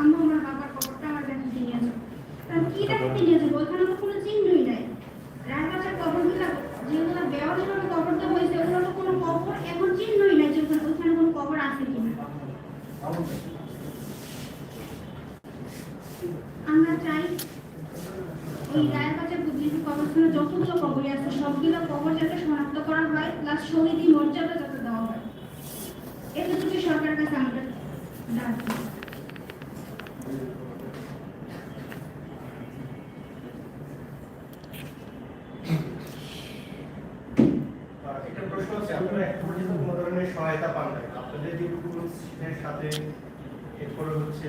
আম্মা আমার বাবার কবরটা আমার দেখাতে নিয়ে যাও তা কি দেখাতে নিয়ে যাব ওখানে তো কোনো চিহ্নই নাই। রায়বাজার কবরগুলো যেগুলো জন্য কবর দেওয়া হয়েছে ওগুলো তো কোনো কবর এখন চিহ্নই নাই যে ওখানে কোনো কবর আছে কিনা। আমরা চাই ওই রায়বাজার বুদ্ধিজীবী কবরস্থানে যতগুলো কবরই আছে, সবগুলো কবর যাতে শনাক্ত করা হয় প্লাস শহীদি মর্যাদা যাতে দেওয়া হয়। এতটুকু সরকারের কাছে আমাদের দাবি। একটা প্রশ্ন আছে আপনারা এখন পর্যন্ত কোনো ধরনের সহায়তা পান নাই। আপনাদের যে ডকুমেন্টসের সাথে এরপরে হচ্ছে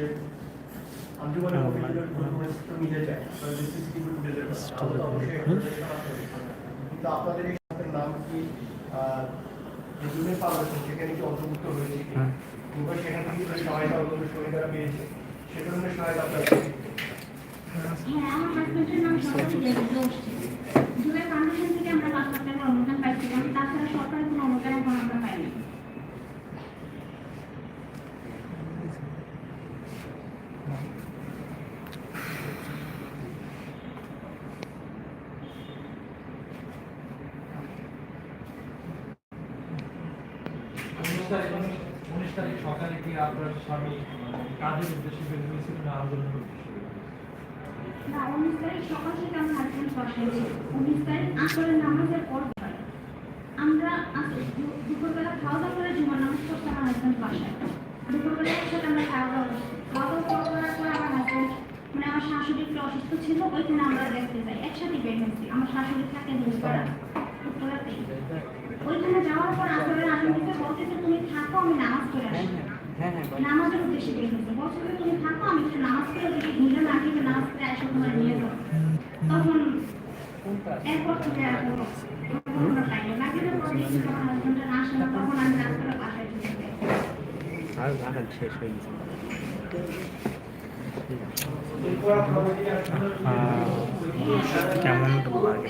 আঞ্জুমানে কমিটির ডকুমেন্টস তো মিলে যায় আপনারা যে সিসিটিভি ফুটেজের আমরা তো অবশ্যই আপনাদের সাহায্য করি। কিন্তু আপনাদের এই সাথে নাম কি যে সেখানে কি অন্তর্ভুক্ত হয়েছে কি? কিংবা সেখান থেকে সহায়তা অন্য সহায়তা পেয়েছে? হ্যাঁ উনিশ তারিখ সকালে কি আপনার স্বামী কাজের উদ্দেশ্যে বের হয়েছিল না আন্দোলনের উদ্দেশ্যে বের হয়েছিল? না উনিশ তারিখ সকাল থেকে আমার হাজবেন্ড বাসায় ছিল উনিশ তারিখ আসলে নামাজের পর আমরা দুপুরবেলা খাওয়া দাওয়া করে জুমার নামাজ পড়তে আমার হাজবেন্ড বাসায়। দুপুরবেলা একসাথে আমরা খাওয়া দাওয়া খাওয়া দাওয়া করার পর আমার হাজবেন্ড মানে আমার শাশুড়ি একটু অসুস্থ ছিল ওইখানে আমরা দেখতে যাই। একসাথে বের হয়েছি আমার শাশুড়ি থাকে দুপুরা উত্তরাতেই ওইখানে যাওয়ার পর আসলে বলতেছে তুমি থাকো আমি নামাজ পড়ে আসি। নামাজের উদ্দেশ্যে বের হয়েছে বলছে যে তুমি থাকো আমি একটু নামাজ পড়ে যদি ঘুরে না থেকে নামাজ তোমার নিয়ে যাব? তখন এরপর থেকে আর কোনো দেখি তখন হাজবেন্ডের আসে না তখন আমি বাসায় আর শেষ হয়ে গেছে। কেমন লাগে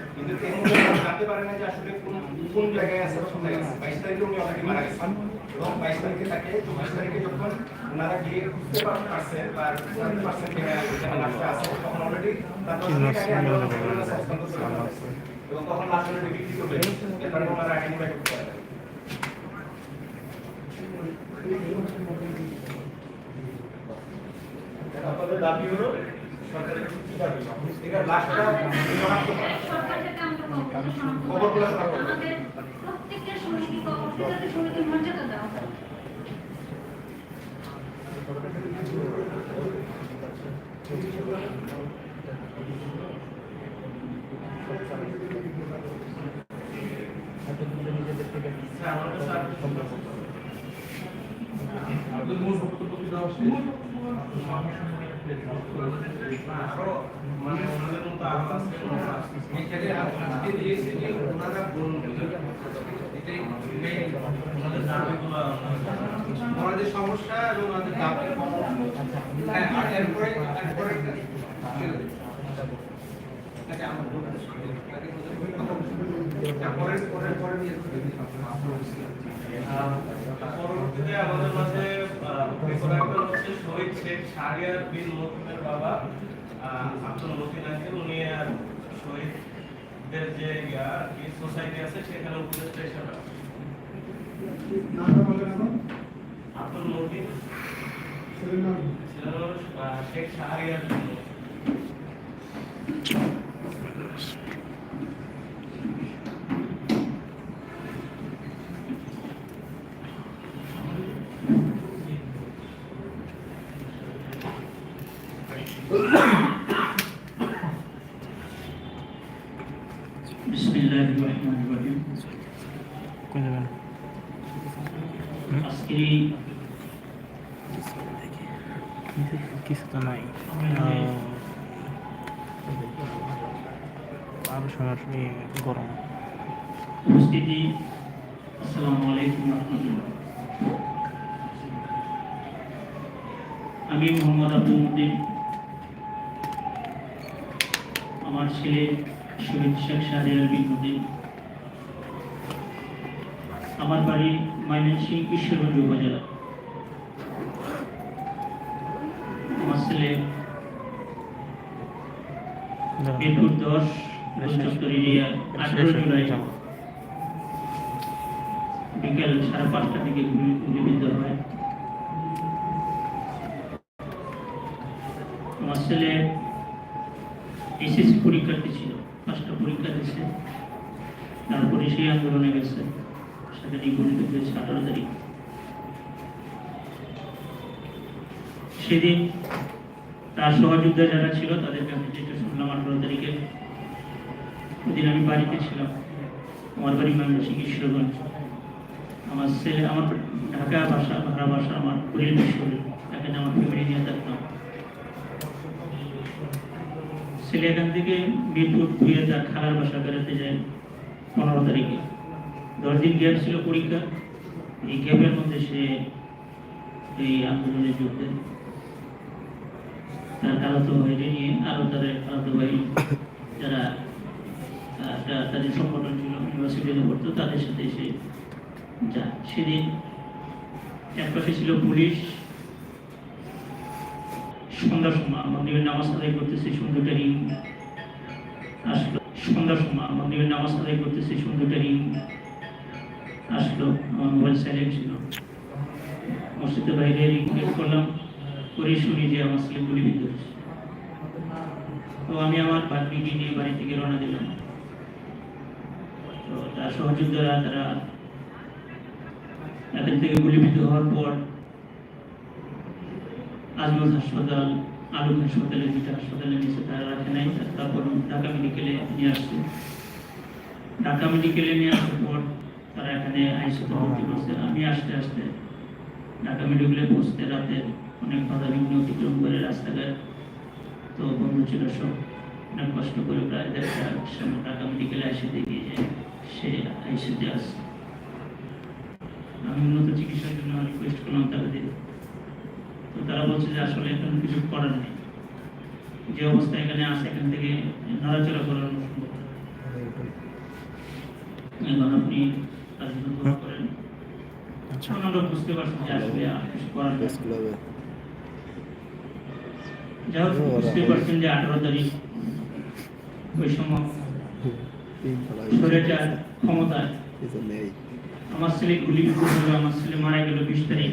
কিন্তু এই জানতে পারে না যে আসলে কোন কোন জায়গায় আছে বা কোথায় আছে বাইশ তারিখে উনি অলরেডি মারা গেছেন এবং বাইশ তারিখে তাকে চব্বিশ তারিখে যখন ওনারা গিয়ে পারতে পারছেন বা জানতে পারছেন যে হ্যাঁ, লাশটা আছে তখন অলরেডি তার। এবং তখন লাশ অলরেডি বিক্রি করবে এরপরে ওনারা আইডেন্টিফাই করতে পারে আপনাদের দাবি হলো সরকারের কি কবরগুলো শনাক্ত আমাদের হয় মূল বক্তব্য কি দেওয়া ওনাদের সমস্যা এবং ওনাদের দাবি হ্যাঁ আর এরপরে এরপরে পরবর্তীতে আমাদের মাঝে শেখ শাহরিয়ার বিন মতিনের বাবা আব্দুল মতিন আঙ্কেল উনি শহীদদের যে সোসাইটি আছে সেখানে উপদেষ্টা হিসাবে। আব্দুল মতিন শেখ শাহরিয়ার গরম আলাইকুম আমি মোহাম্মদ আব্দুল আমার ছেলে শহীদ শেখ শাহরিয়ার বিন মুদ্দিন আমার বাড়ি ময়মনসিংহ ঈশ্বরগঞ্জ উপজেলা। আমার ছেলে মিরপুর দশ বিকেল সাড়ে পাঁচটা থেকে গুলি- গুলিবিদ্ধ হয়। আমার ছেলে এসএসসি পরীক্ষার্থী ছিল পাঁচটা পরীক্ষা দিয়েছে। তারপরে সেই আন্দোলনে গেছে। গুলিত হয়েছে আঠারো তারিখ। সেদিন তার যারা ছিল যেটা শুনলাম আঠারো তারিখে, ওদিন আমি বাড়িতে ছিলাম। আমার বাড়ি আমার ছেলে, আমার ঢাকা ভাষা, ভাড়া ভাষা আমার শরীর এখানে আমার ফ্যামিলি নিয়ে থাকতাম। ছেলে এখান থেকে মিরপুর ধুয়ে তার খালার বাসা বেড়াতে যায় পনেরো তারিখে। দশ দিন গ্যাপ ছিল পরীক্ষা। এই গ্যাপের মধ্যে সে এই আন্দোলনে যোগ দেয় তার খালাতো ভাইকে নিয়ে আরও তাদের খালাতো ভাই যারা তাদের সংগঠন ছিল ইউনিভার্সিটিতে পড়তো তাদের সাথে সে যায় সেদিন এক পাশে ছিল পুলিশ। সন্ধ্যার সময় মন্দিরের নামাজ আদায় করতেছে সুন্দরটা রিং আসলো। সন্ধ্যার সময় মন্দিরের নামাজ আদায় করতেছে সুন্দরটা রিং আসলো, আমার মোবাইল সাইলেন্ট ছিল। মসজিদের বাইরে রিং করলাম করে শুনি যে আমার ছেলে গুলিবিদ্ধ হয়েছে তো আমি আমার বাগনিকে নিয়ে বাড়ি থেকে রওনা দিলাম। তো তার সহযোদ্ধারা, তারা এখান থেকে গুলিবিদ্ধ হওয়ার পর আজমল হাসপাতাল আলুক হাসপাতালে দুইটা হাসপাতালে নিয়েছে তারা রাখে নাই, তারপর ঢাকা মেডিকেলে নিয়ে আসছে। ঢাকা মেডিকেলে নিয়ে আসার পর তারা এখানে আইসিতে ভর্তি করছে আমি আসতে আসতে ঢাকা মেডিকেলে পৌঁছতে রাতে অনেক বাধা বিঘ্ন অতিক্রম করে রাস্তাঘাট তো বন্ধ ছিল সব। অনেক কষ্ট করে প্রায় দেড়টার সময় ঢাকা মেডিকেলে এসে দেখি যে সে আইসিতে আসছে আমি উন্নত চিকিৎসার জন্য রিকোয়েস্ট করলাম তাদের তো তারা বলছে যে আসলে এখন কিছু করার নেই। যে অবস্থা এখানে আছে, এখান থেকে নড়াচড়া করার সম্ভব এখন আপনি বুঝতে পারছেন যে আঠারো তারিখ ওই সময় ক্ষমতায় আমার ছেলে গুলি আমার ছেলে মারা গেল বিশ তারিখ।